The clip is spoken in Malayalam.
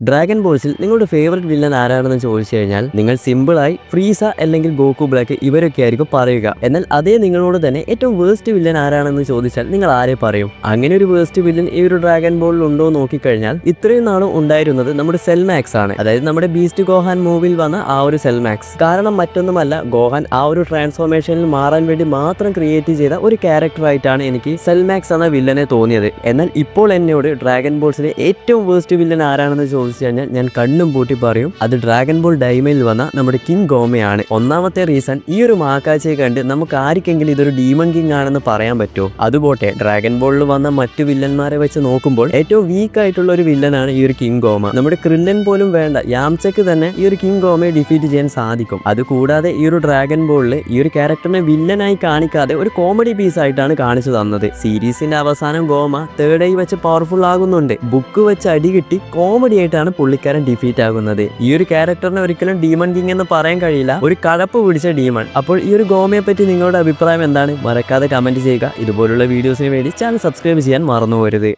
ഡ്രാഗൺ ബോൾസിൽ നിങ്ങളുടെ ഫേവററ്റ് വില്ലൻ ആരാണെന്ന് ചോദിച്ചു കഴിഞ്ഞാൽ നിങ്ങൾ സിമ്പിളായി ഫ്രീസ അല്ലെങ്കിൽ ഗോക്കു ബ്ലാക്ക് ഇവരൊക്കെ ആയിരിക്കും പറയുക. എന്നാൽ അതേ നിങ്ങളോട് തന്നെ ഏറ്റവും വേസ്റ്റ് വില്ലൻ ആരാണെന്ന് ചോദിച്ചാൽ നിങ്ങൾ ആരെ പറയും? അങ്ങനെ ഒരു വേസ്റ്റ് വില്ലൻ ഈ ഒരു ഡ്രാഗൺ ബോളിൽ ഉണ്ടോ നോക്കിക്കഴിഞ്ഞാൽ ഇത്രയും നാളും ഉണ്ടായിരുന്നത് നമ്മുടെ സെൽമാക്സ് ആണ്. അതായത് നമ്മുടെ ബീസ്റ്റ് ഗോഹാൻ മൂവിൽ വന്ന ആ ഒരു സെൽമാക്സ് കാരണം മറ്റൊന്നുമല്ല ഗോഹാൻ ആ ഒരു ട്രാൻസ്ഫോർമേഷനിൽ മാറാൻ വേണ്ടി മാത്രം ക്രിയേറ്റ് ചെയ്ത ഒരു ക്യാരക്ടറായിട്ടാണ് എനിക്ക് സെൽമാക്സ് എന്ന വില്ലനെ തോന്നിയത്. എന്നാൽ ഇപ്പോൾ എന്നോട് ഡ്രാഗൺ ബോൾസിലെ ഏറ്റവും വേസ്റ്റ് വില്ലൻ ആരാണെന്ന് ചോദിച്ചു കഴിഞ്ഞാൽ ഞാൻ കണ്ണും പൂട്ടി പറയും. അത് ഡ്രാഗൺ ബോൾ ഡൈമയിൽ വന്ന നമ്മുടെ കിങ് ഗോമയാണ് ഒന്നാമത്തെ റീസൺ ഈ ഒരു മാക്കാച്ചയെ കണ്ട് നമുക്ക് ആർക്കെങ്കിലും ഇതൊരു ഡീമൺ കിങ് ആണെന്ന് പറയാൻ പറ്റുമോ? അതുപോട്ടെ ഡ്രാഗൺ ബോളിൽ വന്ന മറ്റു വില്ലന്മാരെ വെച്ച് നോക്കുമ്പോൾ ഏറ്റവും വീക്ക് ആയിട്ടുള്ള ഒരു വില്ലനാണ് ഈ ഒരു കിങ് ഗോമ നമ്മുടെ ക്രില്ലൻ പോലും വേണ്ട യാംചക്ക് തന്നെ ഈ ഒരു കിങ് ഗോമയെ ഡിഫീറ്റ് ചെയ്യാൻ സാധിക്കും. അതുകൂടാതെ ഈ ഒരു ഡ്രാഗൺ ബോളിൽ ഈ ഒരു ക്യാരക്ടറിനെ വില്ലനായി കാണിക്കാതെ ഒരു കോമഡി പീസ് ആയിട്ടാണ് കാണിച്ചു തന്നത്. സീരീസിന്റെ അവസാനം ഗോമ തേർഡ് ഐ വെച്ച് പവർഫുൾ ആകുന്നുണ്ട്. ബുക്ക് വെച്ച് അടി കിട്ടി കോമഡി ആയിട്ടാണ് പുള്ളിക്കാരൻ ഡിഫീറ്റ് ആകുന്നത്. ഈ ഒരു ക്യാരക്ടറിനെ ഒരിക്കലും ഡീമൺ കിങ് എന്ന് പറയാൻ കഴിയില്ല. ഒരു കടപ്പ് പിടിച്ച ഡീമൺ അപ്പോൾ ഈ ഒരു ഗോമയെ പറ്റി നിങ്ങളുടെ അഭിപ്രായം എന്താണ്? മറക്കാതെ കമന്റ് ചെയ്യുക. ഇതുപോലുള്ള വീഡിയോസിന് വേണ്ടി ചാനൽ സബ്സ്ക്രൈബ് ചെയ്യാൻ മറന്നു പോരുത്.